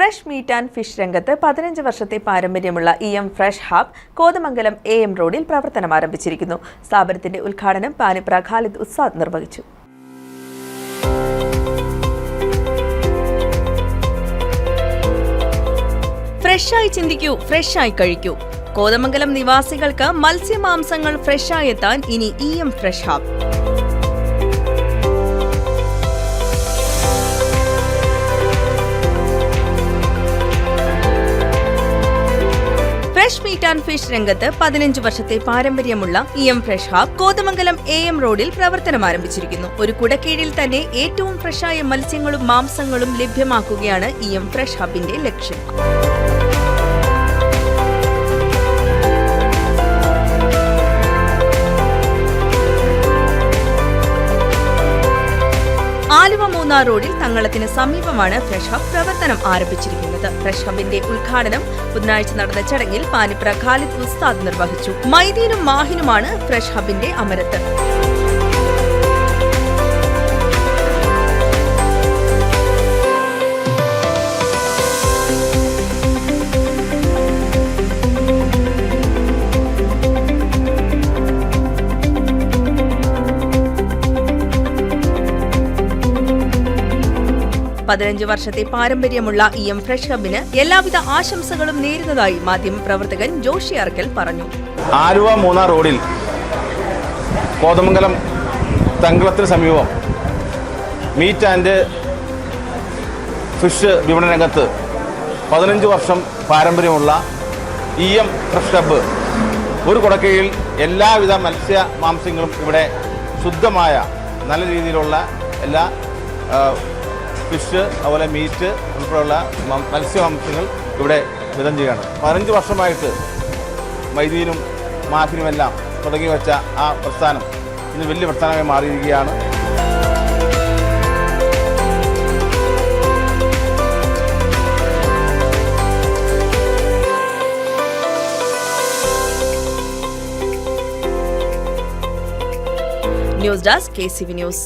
Fresh meat and fish രംഗത്ത് പതിനഞ്ച് വർഷത്തെ പാരമ്പര്യമുള്ള E M fresh hub Kothamangalam A M റോഡിൽ പ്രവർത്തനം ആരംഭിച്ചിരിക്കുന്നു. സ്ഥാപനത്തിന്റെ ഉദ്ഘാടനം പാനിപ്ര ഖാലിദ് ഉസ്താദ് നിർവഹിച്ചു. ഫ്രഷായി ചിന്തിക്കൂ ഫ്രഷായി കഴിക്കൂ. കോതമംഗലം നിവാസികൾക്ക് മത്സ്യമാംസങ്ങൾ ഫ്രഷായെത്താൻ ഇനി E M fresh hub. Fresh meat and fish രംഗത്ത് പതിനഞ്ച് വർഷത്തെ പാരമ്പര്യമുള്ള E M fresh hub Kothamangalam A M റോഡിൽ പ്രവർത്തനം ആരംഭിച്ചിരിക്കുന്നു. ഒരു കുടക്കീഴിൽ തന്നെ ഏറ്റവും ഫ്രഷായ മത്സ്യങ്ങളും മാംസങ്ങളും ലഭ്യമാക്കുകയാണ് ഇ എം ഫ്രഷ് ഹബിന്റെ ലക്ഷ്യം. മൂന്നാർ റോഡിൽ തങ്ങളത്തിന് സമീപമാണ് ഫ്രഷ് ഹബ് പ്രവർത്തനം ആരംഭിച്ചിരിക്കുന്നത്. ഫ്രഷ് ഹബിന്റെ ഉദ്ഘാടനം ബുധനാഴ്ച നടന്ന ചടങ്ങിൽ പാനിപ്ര ഖാലിദ് ഉസ്താദ് നിർവഹിച്ചു. മൈദീനും മാഹിനുമാണ് ഫ്രഷ് ഹബിന്റെ അമരത്ത്. പതിനഞ്ച് വർഷത്തെ പാരമ്പര്യമുള്ള ഇ എം ഫ്രഷ് ഹബിന് എല്ലാവിധ ആശംസകളും നേരുന്നതായി മാധ്യമപ്രവർത്തകൻ ജോഷി അർക്കൽ പറഞ്ഞു. ആലുവ മൂന്നാർ റോഡിൽ കോതമംഗലം തങ്കളത്തിന് സമീപം മീറ്റ് ആൻഡ് ഫിഷ് വിപണന രംഗത്ത് പതിനഞ്ച് വർഷം പാരമ്പര്യമുള്ള ഇ എം ഫ്രഷ് ഹബ്ബ്. ഒരു കുടക്കീഴിൽ എല്ലാവിധ മത്സ്യ മാംസ്യങ്ങളും ഇവിടെ ശുദ്ധമായ നല്ല രീതിയിലുള്ള എല്ലാ ഫിഷ് അതുപോലെ മീറ്റ് ഉൾപ്പെടെയുള്ള മത്സ്യമാംസങ്ങൾ ഇവിടെ വിതം ചെയ്യുകയാണ്. പതിനഞ്ച് വർഷമായിട്ട് മൈദീനും മാഫിനുമെല്ലാം തുടങ്ങി വെച്ച ആ പ്രസ്ഥാനം ഇന്ന് വലിയ പ്രസ്ഥാനമായി മാറിയിരിക്കുകയാണ്. News desk K C V news.